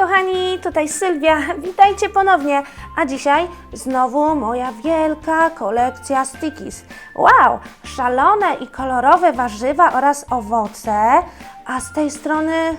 kochani, tutaj Sylwia. Witajcie ponownie. A dzisiaj znowu moja wielka kolekcja stickies. Wow, szalone i kolorowe warzywa oraz owoce. A z tej strony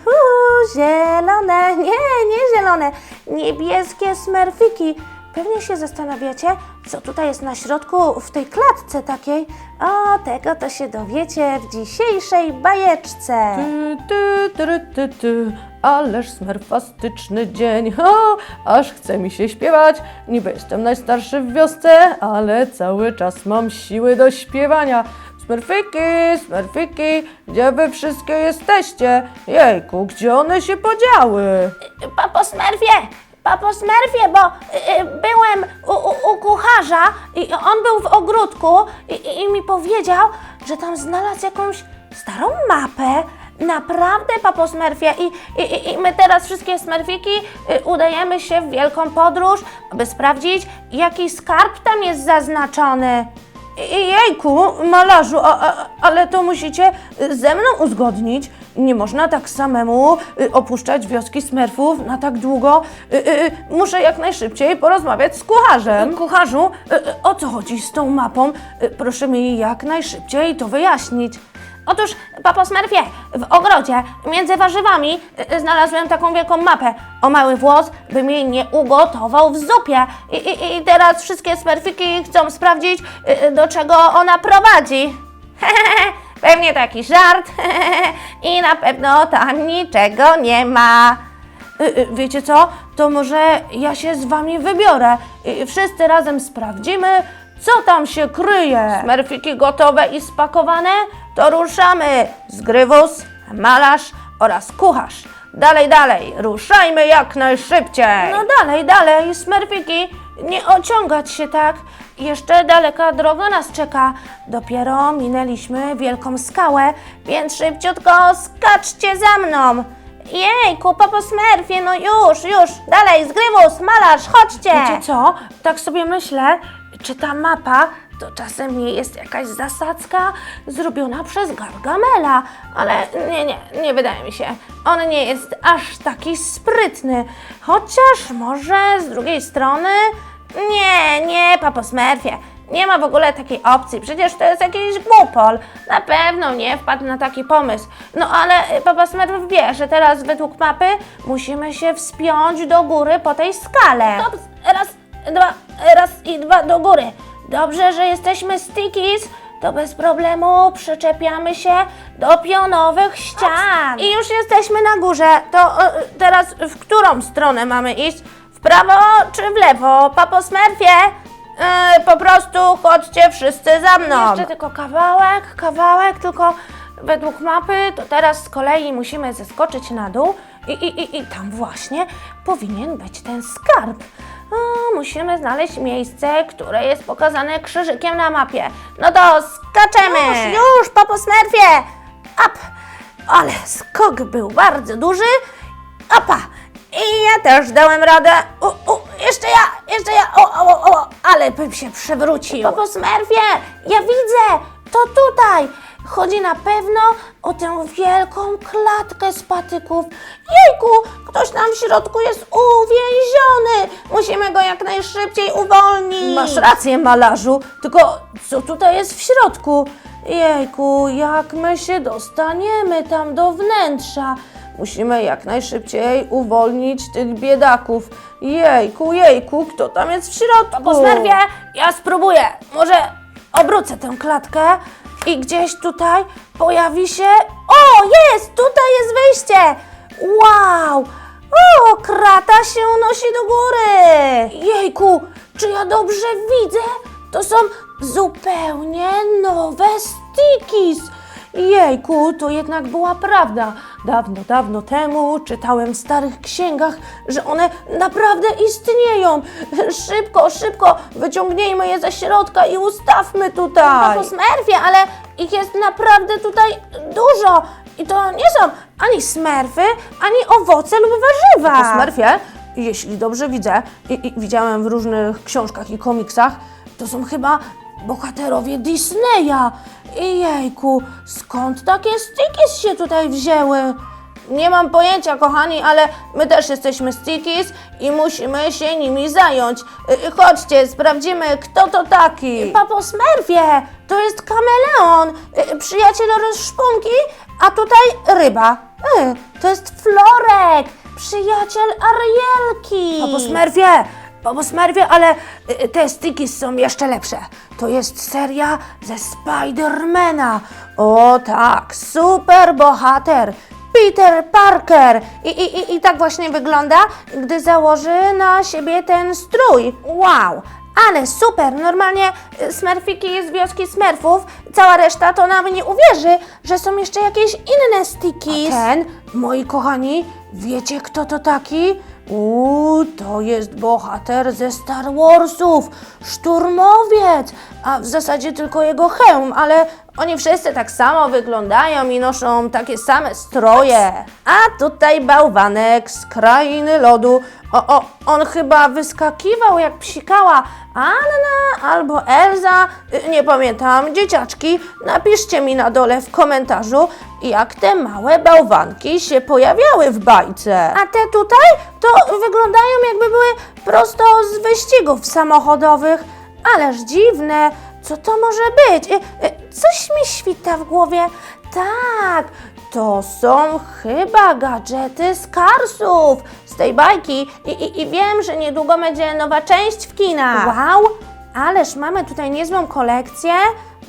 zielone, nie, nie zielone, niebieskie smerfiki. Pewnie się zastanawiacie, co tutaj jest na środku w tej klatce takiej. O, tego to się dowiecie w dzisiejszej bajeczce. Ty, ty, ty, ty, ty. Ależ smerfastyczny dzień. O, aż chce mi się śpiewać. Niby jestem najstarszy w wiosce, ale cały czas mam siły do śpiewania. Smerfiki, smerfiki, gdzie wy wszystkie jesteście? Jejku, gdzie one się podziały? Papo Smurfie, papo Smurfie, bo y, y, byłem u, u, u kucharza i on był w ogródku i, i, i mi powiedział, że tam znalazł jakąś starą mapę. Naprawdę, papo Smurfie. I, i, i- my teraz wszystkie Smurfiki y, udajemy się w wielką podróż, aby sprawdzić, jaki skarb tam jest zaznaczony. I- Jejku, malarzu, a, a, ale to musicie y, ze mną uzgodnić. Nie można tak samemu y, opuszczać wioski smerfów na tak długo. Y, y, y, Muszę jak najszybciej porozmawiać z kucharzem. Kucharzu, y, y, o co chodzi z tą mapą? Y, Proszę mi jak najszybciej to wyjaśnić. Otóż, papo Smurfie, w ogrodzie między warzywami y, y, znalazłem taką wielką mapę. O mały włos bym jej nie ugotował w zupie. I, i, i teraz wszystkie Smurfiki chcą sprawdzić, y, y, do czego ona prowadzi. Pewnie taki żart. I na pewno tam niczego nie ma. Y, y, Wiecie co? To może ja się z wami wybiorę i wszyscy razem sprawdzimy, co tam się kryje. Smerfiki gotowe i spakowane? To ruszamy. Zgrywus, malarz oraz kucharz. Dalej, dalej, ruszajmy jak najszybciej. No dalej, dalej, smerfiki, nie ociągać się tak. Jeszcze daleka droga nas czeka. Dopiero minęliśmy wielką skałę, więc szybciutko skaczcie za mną. Jejku, papo Smurfie, no już, już, dalej, zgrywus, malarz, chodźcie! Wiecie co, tak sobie myślę, czy ta mapa to czasem nie jest jakaś zasadzka zrobiona przez Gargamela, ale nie, nie, nie wydaje mi się. On nie jest aż taki sprytny, chociaż może z drugiej strony... Nie, nie, papo Smurfie, nie ma w ogóle takiej opcji, przecież to jest jakiś głupol. Na pewno nie wpadł na taki pomysł. No ale y, Papa Smurf wie, że teraz według mapy musimy się wspiąć do góry po tej skale. Dobrze, raz, dwa, raz i dwa do góry. Dobrze, że jesteśmy stickies, to bez problemu przyczepiamy się do pionowych ścian. I już jesteśmy na górze. To y, teraz w którą stronę mamy iść? W prawo czy w lewo? Papo Smurfie? Yy, po prostu chodźcie wszyscy za mną. Jeszcze tylko kawałek, kawałek, tylko według mapy to teraz z kolei musimy zeskoczyć na dół i, i, i, i tam właśnie powinien być ten skarb. Musimy znaleźć miejsce, które jest pokazane krzyżykiem na mapie. No to skaczemy! Już, już, papo Smurfie! Up! Ale skok był bardzo duży. Opa! I ja też dałem radę. U, u, jeszcze ja, jeszcze ja. O, o, o, ale bym się przewrócił. Papo Smurfie, ja widzę. To tutaj. Chodzi na pewno o tę wielką klatkę z patyków. Jejku, ktoś tam w środku jest uwięziony. Musimy go jak najszybciej uwolnić. Masz rację, malarzu. Tylko co tutaj jest w środku? Jejku, jak my się dostaniemy tam do wnętrza? Musimy jak najszybciej uwolnić tych biedaków. Jejku, jejku, kto tam jest w środku? Po smerwie, ja spróbuję. Może obrócę tę klatkę i gdzieś tutaj pojawi się... O, jest! Tutaj jest wyjście! Wow! O, krata się unosi do góry! Jejku, czy ja dobrze widzę? To są zupełnie nowe stickies! Jejku, to jednak była prawda. Dawno, dawno temu czytałem w starych księgach, że one naprawdę istnieją. Szybko, szybko, wyciągnijmy je ze środka i ustawmy tutaj. Papo Smurfie, ale ich jest naprawdę tutaj dużo. I to nie są ani smerfy, ani owoce lub warzywa. Po Smurfie, jeśli dobrze widzę i, i widziałem w różnych książkach i komiksach, To są chyba bohaterowie Disneya. I jejku, skąd takie stickies się tutaj wzięły? Nie mam pojęcia, kochani, ale my też jesteśmy Stickies i musimy się nimi zająć. Y, Chodźcie, sprawdzimy, kto to taki. Papo Smurfie, to jest kameleon, y, przyjaciel rozszpunki, a tutaj ryba. Y, To jest Florek, przyjaciel Arielki. Papo Smurfie, Papo Smurfie, ale y, te Stickies są jeszcze lepsze. To jest seria ze Spidermana. O tak, super bohater. Peter Parker. I, i, i, I tak właśnie wygląda, gdy założy na siebie ten strój. Wow! Ale super! Normalnie y, Smurfiki z wioski Smurfów, cała reszta to nam nie uwierzy, że są jeszcze jakieś inne stiki. A ten, moi kochani, wiecie kto to taki? Uuu, to jest bohater ze Star Warsów, szturmowiec, a w zasadzie tylko jego hełm, ale oni wszyscy tak samo wyglądają i noszą takie same stroje. A tutaj bałwanek z krainy lodu. O, o, on chyba wyskakiwał jak psikała. Anna albo Elza, y, nie pamiętam, dzieciaczki, napiszcie mi na dole w komentarzu, jak te małe bałwanki się pojawiały w bajce. A te tutaj to wyglądają jakby były prosto z wyścigów samochodowych. Ależ dziwne, co to może być? Y, y, Coś mi świta w głowie. Tak, to są chyba gadżety z Karsów, z tej bajki. I, i, I wiem, że niedługo będzie nowa część w kinach. Wow, ależ mamy tutaj niezłą kolekcję.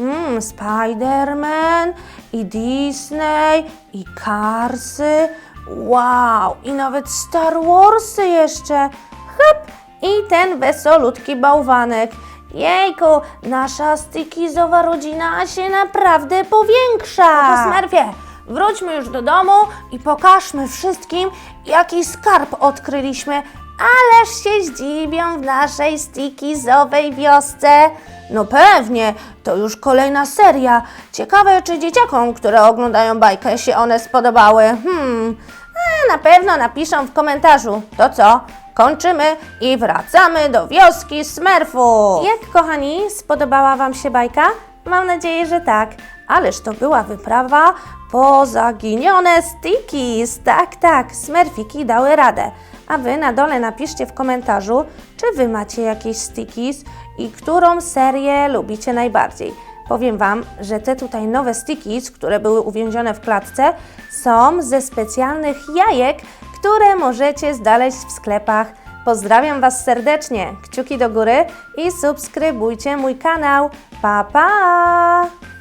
Mm, Spider-Man i Disney i Karsy. Wow, i nawet Star Warsy jeszcze. Hop, i ten wesolutki bałwanek. Jejku, nasza stykizowa rodzina się naprawdę powiększa. To Smurfie, wróćmy już do domu i pokażmy wszystkim, jaki skarb odkryliśmy. Ależ się zdziwią w naszej stykizowej wiosce. No pewnie, to już kolejna seria. Ciekawe, czy dzieciakom, które oglądają bajkę, się one spodobały. Hmm, a na pewno napiszą w komentarzu. To co? Kończymy i wracamy do wioski Smurfów. Jak kochani, spodobała Wam się bajka? Mam nadzieję, że tak. Ależ to była wyprawa po zaginione stickies. Tak, tak, Smurfiki dały radę. A Wy na dole napiszcie w komentarzu, czy Wy macie jakieś stickies i którą serię lubicie najbardziej. Powiem Wam, że te tutaj nowe stickies, które były uwięzione w klatce, są ze specjalnych jajek, które możecie znaleźć w sklepach. Pozdrawiam Was serdecznie, kciuki do góry i subskrybujcie mój kanał. Pa, pa!